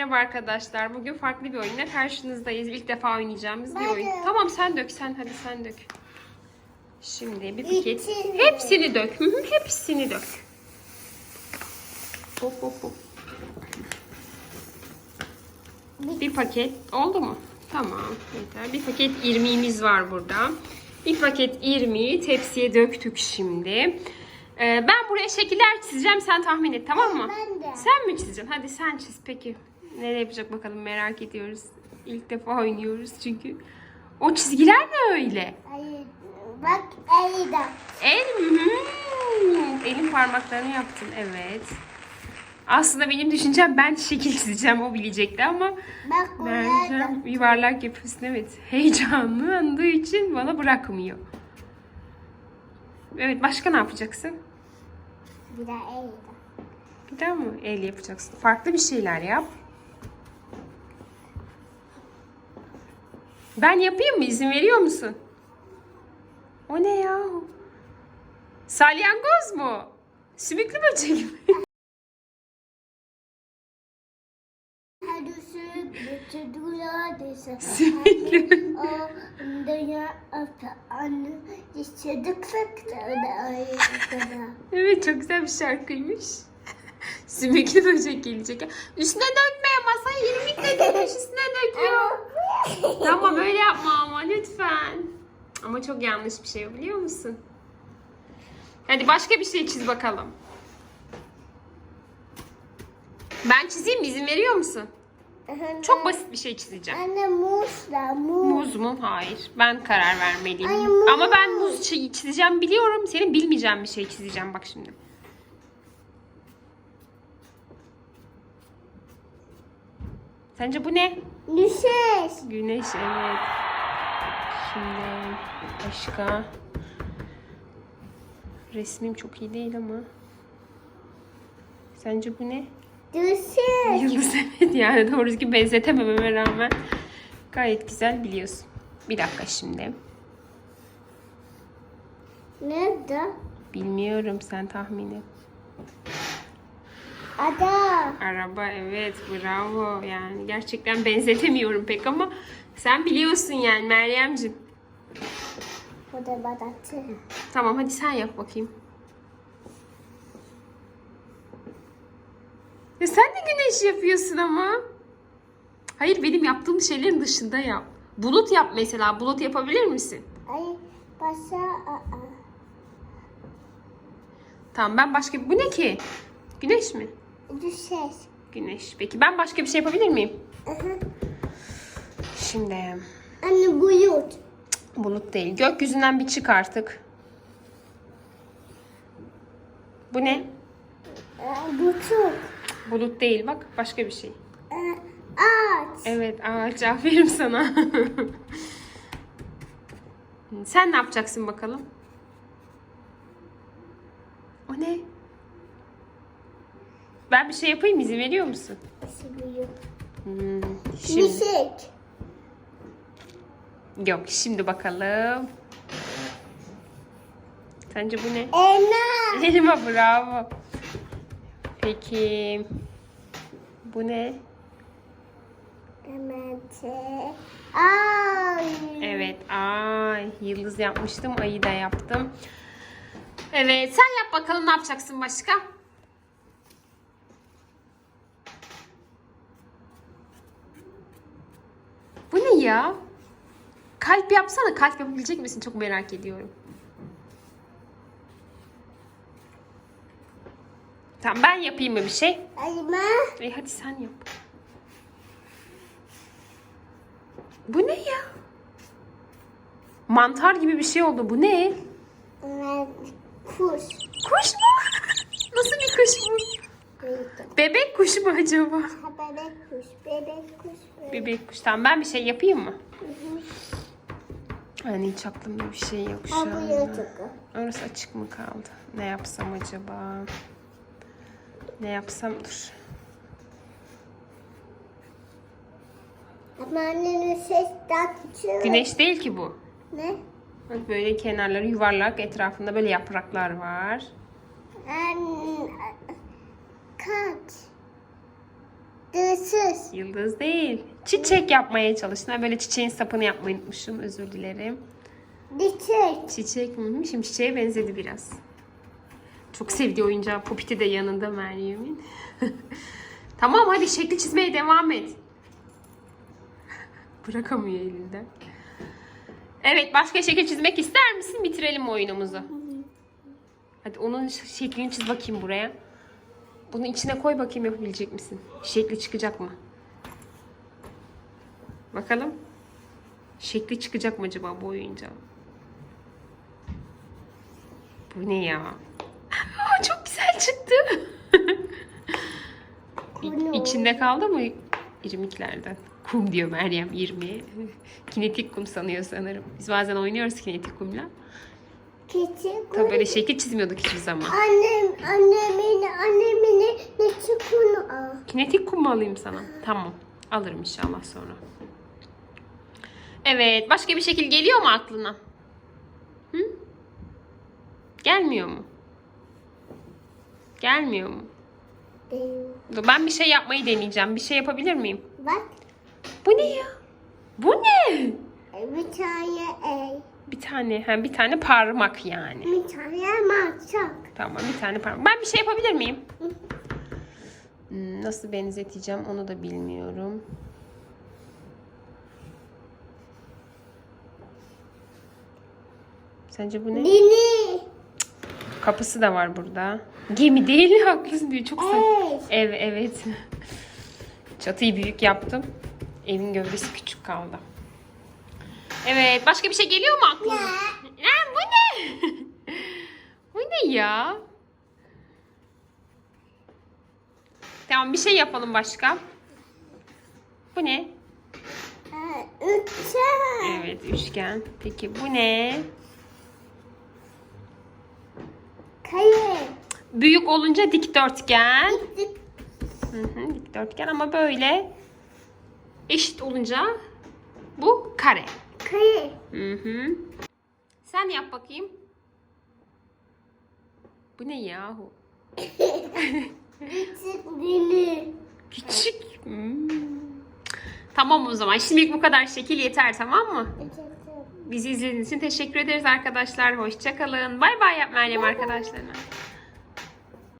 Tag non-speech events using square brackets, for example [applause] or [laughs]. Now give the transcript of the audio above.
Merhaba arkadaşlar. Bugün farklı bir oyunla karşınızdayız. İlk defa oynayacağımız bir oyun. Tamam sen dök sen hadi sen dök. Şimdi bir paket. Hepsini dök. Hepsini dök. Hop hop hop. Bir paket oldu mu? Tamam yeter. Bir paket irmiğimiz var burada. Bir paket irmiği tepsiye döktük şimdi. Ee, ben buraya şekiller çizeceğim. Sen tahmin et tamam mı? Ben de. Sen mi çizeceksin? Hadi sen çiz peki. Nereye yapacak bakalım merak ediyoruz. İlk defa oynuyoruz çünkü. O çizgiler ne öyle? Ay, bak Eyda. El hmm, Elin parmaklarını yaptın evet. Aslında benim düşüncem ben şekil çizeceğim o bilecekti ama Bak. Meryem yuvarlak yapıyorsun evet. Heyecanlandığı için bana bırakmıyor. Evet başka ne yapacaksın? Bir daha Eyda. Bir daha mı el yapacaksın? Farklı bir şeyler yap. Ben yapayım mı? İzin veriyor musun? O ne ya? Salyangoz mu? Sümüklü böcek mi? Sümüklü. Evet çok güzel bir şarkıymış. [laughs] Sümüklü böcek gelecek. Üstüne dökme masaya irmikle dökmüş üstüne döküyor. [laughs] tamam öyle yapma ama lütfen. Ama çok yanlış bir şey biliyor musun? Hadi başka bir şey çiz bakalım. Ben çizeyim mi? İzin veriyor musun? Çok basit bir şey çizeceğim. Anne muzla muz. Muz mu? Hayır. Ben karar vermeliyim. Ay, muz. Ama ben muz çi- çizeceğim biliyorum. Senin bilmeyeceğin bir şey çizeceğim bak şimdi. Sence bu ne? Düşeş. Güneş evet. Şimdi başka. Resmim çok iyi değil ama. Sence bu ne? Düşeş. Yıldız [laughs] evet yani doğru düzgün benzetemememe rağmen gayet güzel biliyorsun. Bir dakika şimdi. Nerede? Bilmiyorum sen tahmin et. Ada. Araba evet bravo yani gerçekten benzetemiyorum pek ama sen biliyorsun yani Meryemciğim. Bu da badatı. Tamam hadi sen yap bakayım. Ya sen de güneş yapıyorsun ama. Hayır benim yaptığım şeylerin dışında yap. Bulut yap mesela. Bulut yapabilir misin? Ay başa aa. Tamam ben başka... Bu ne ki? Güneş mi? Düşeş. Güneş. Peki ben başka bir şey yapabilir miyim? Şimdi Anne bulut. bulut değil. Gökyüzünden bir çık artık. Bu ne? Ee, Buçuk. Bulut değil bak başka bir şey. Ee, Ağaç. Evet ağaç [laughs] aferin sana. Sen ne yapacaksın bakalım? O ne? Ben bir şey yapayım izin veriyor musun? Hmm, şimdi. Mişek. Yok şimdi bakalım. Sence bu ne? Elma. Elma bravo. Peki. Bu ne? Emente. Ay. Evet ay yıldız yapmıştım ayı da yaptım. Evet sen yap bakalım ne yapacaksın başka? Ya? Kalp yapsana kalp yapabilecek misin çok merak ediyorum. Tamam ben yapayım mı bir şey? Elma. E hadi sen yap. Bu ne ya? Mantar gibi bir şey oldu. Bu ne? Ee, Kuş. Kuş mu? [laughs] Nasıl bir kuş bu? Bebek kuşu mu acaba? Ha, Bebek kuş. Bebek kuş. Bebek. Bebek kuş. Tamam ben bir şey yapayım mı? Hani hiç aklımda bir şey yok şu an. Orası açık mı kaldı? Ne yapsam acaba? Ne yapsam dur. Ama annenin ses daha küçük. Güneş değil ki bu. Ne? Bak böyle kenarları yuvarlak, etrafında böyle yapraklar var. An... Kaç. Dırsız. Yıldız değil. Çiçek yapmaya çalıştım. Ben böyle çiçeğin sapını yapmayı unutmuşum. Özür dilerim. Dişek. Çiçek mi? Şimdi çiçeğe benzedi biraz. Çok sevdiği oyuncağı Popiti de yanında Meryem'in. [laughs] tamam hadi şekli çizmeye devam et. [laughs] Bırakamıyor elinden. Evet başka şekil çizmek ister misin? Bitirelim oyunumuzu. Hadi onun şeklini çiz bakayım buraya. Bunu içine koy bakayım yapabilecek misin? Şekli çıkacak mı? Bakalım. Şekli çıkacak mı acaba bu oyuncağın? Bu ne ya? Aa, çok güzel çıktı. İçinde kaldı mı irmiklerden? Kum diyor Meryem 20. [laughs] Kinetik kum sanıyor sanırım. Biz bazen oynuyoruz kinetik kumla. Küçük. Tabii böyle şekil çizmiyorduk hiçbir zaman. Annem, annemin, annemin ne çıkını al. Kinetik kum mu alayım sana? Tamam. Alırım inşallah sonra. Evet. Başka bir şekil geliyor mu aklına? Hı? Gelmiyor mu? Gelmiyor mu? Dur, Ben bir şey yapmayı deneyeceğim. Bir şey yapabilir miyim? Bak Bu ne ya? Bu ne? bir tane el, Bir tane, hem bir tane parmak yani. bir tane maçak. Tamam, bir tane parmak. Ben bir şey yapabilir miyim? Hmm, nasıl benzeteceğim onu da bilmiyorum. Sence bu ne? Lili. Kapısı da var burada. Gemi değil, [laughs] haklısın diyor. Çok. El. Ev, evet. Çatıyı büyük yaptım. Evin gövdesi küçük kaldı. Evet, başka bir şey geliyor mu aklına? Ne? Bu ne? [laughs] bu ne ya? Tamam bir şey yapalım başka. Bu ne? Ee, Uçak. Evet üçgen. Peki bu ne? Kayı. Büyük olunca dikdörtgen. Dik- Hı hı, dikdörtgen ama böyle eşit olunca bu kare. Kayı. Hı hı. Sen yap bakayım. Bu ne yahu? Küçük Lili. Küçük. Hmm. Tamam o zaman. Şimdilik bu kadar şekil yeter tamam mı? Bizi izlediğiniz için teşekkür ederiz arkadaşlar. Hoşçakalın. Bay bay yap Meryem arkadaşlarına.